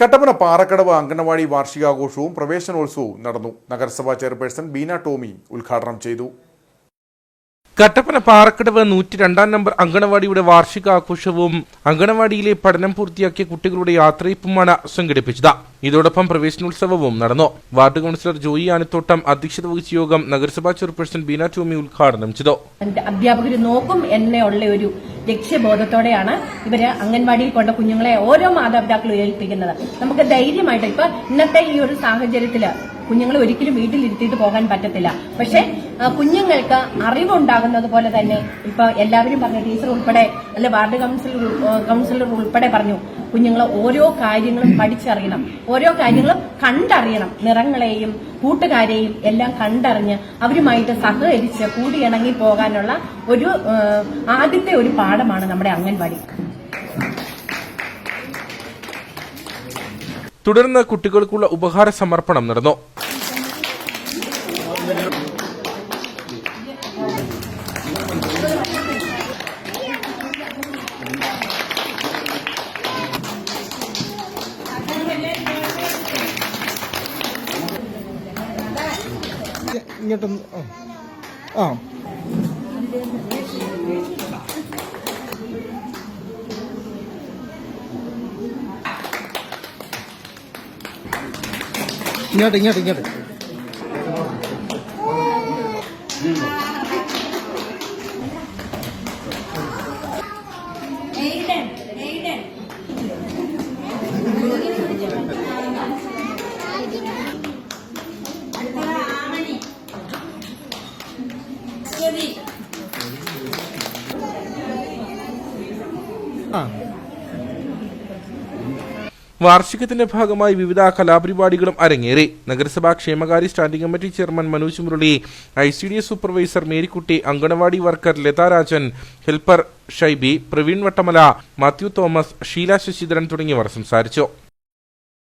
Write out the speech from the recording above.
കട്ടപ്പന പാറക്കടവ് അംഗനവാടി വാർഷികാഘോഷവും പ്രവേശനോത്സവവും നടന്നു. നഗരസഭാ ചെയർപേഴ്സൺ ബീന ടോമി ഉദ്ഘാടനം ചെയ്തു. കട്ടപ്പന പാറക്കടവ് നൂറ്റി രണ്ടാം നമ്പർ അങ്കണവാടിയുടെ വാർഷികാഘോഷവും അങ്കണവാടിയിലെ പഠനം പൂർത്തിയാക്കിയ കുട്ടികളുടെ യാത്രയപ്പുമാണ് സംഘടിപ്പിച്ചത്. ഇതോടൊപ്പം പ്രവേശനോത്സവവും നടന്നു. വാർഡ് കൗൺസിലർ ജോയി ആനത്തോട്ടം അധ്യക്ഷത വഹിച്ച യോഗം നഗരസഭാ ചെയർപേഴ്സൺ ബീന ടോമി ഉദ്ഘാടനം ചെയ്തു. അധ്യാപകർ നോക്കും എന്നുള്ള ഒരു ലക്ഷ്യബോധത്തോടെയാണ് ഇവർ അംഗൻവാടിയിൽ കൊണ്ട കുഞ്ഞുങ്ങളെ ഓരോ മാതാപിതാക്കളും ഏൽപ്പിക്കുന്നത്. നമുക്ക് ധൈര്യമായിട്ട് ഇപ്പൊ ഇന്നത്തെ ഈ ഒരു സാഹചര്യത്തിൽ കുഞ്ഞുങ്ങളെ ഒരിക്കലും വീട്ടിലിരുത്തിയിട്ട് പോകാൻ പറ്റത്തില്ല. പക്ഷെ കുഞ്ഞുങ്ങൾക്ക് അറിവുണ്ടാകുന്നത് പോലെ തന്നെ ഇപ്പൊ എല്ലാവരും പറഞ്ഞു ടീച്ചർ ഉൾപ്പെടെ അല്ലെ വാർഡ് ഉൾ- കൗൺസിലർ ഉൾപ്പെടെ പറഞ്ഞു കുഞ്ഞുങ്ങൾ ഓരോ കാര്യങ്ങളും പഠിച്ചറിയണം. ഓരോ കാര്യങ്ങളും കണ്ടറിയണം. നിറങ്ങളെയും കൂട്ടുകാരെയും എല്ലാം കണ്ടറിഞ്ഞ് അവരുമായിട്ട് സഹകരിച്ച് കൂടിയിണങ്ങി പോകാനുള്ള ഒരു ആദ്യത്തെ ഒരു പാഠമാണ് നമ്മുടെ അംഗൻവാടി. തുടർന്ന് കുട്ടികൾക്കുള്ള ഉപഹാര സമർപ്പണം നടന്നു. ഇങ്ങോട്ടൊന്ന് ആ. ആ ഇങ്ങോട്ട് ഇങ്ങോട്ട് ഇങ്ങോട്ട് വാർഷികത്തിന്റെ ഭാഗമായി വിവിധ കലാപരിപാടികളും അരങ്ങേറി. നഗരസഭാ ക്ഷേമകാര്യ standing committee chairman Manoj Murali I C D S supervisor Marykutty anganwadi worker Latha Rajan helper Shaibi Praveen Vattamala Mathew Thomas Sheela Sasidharan തുടങ്ങിയവർ സംസാരിച്ചു.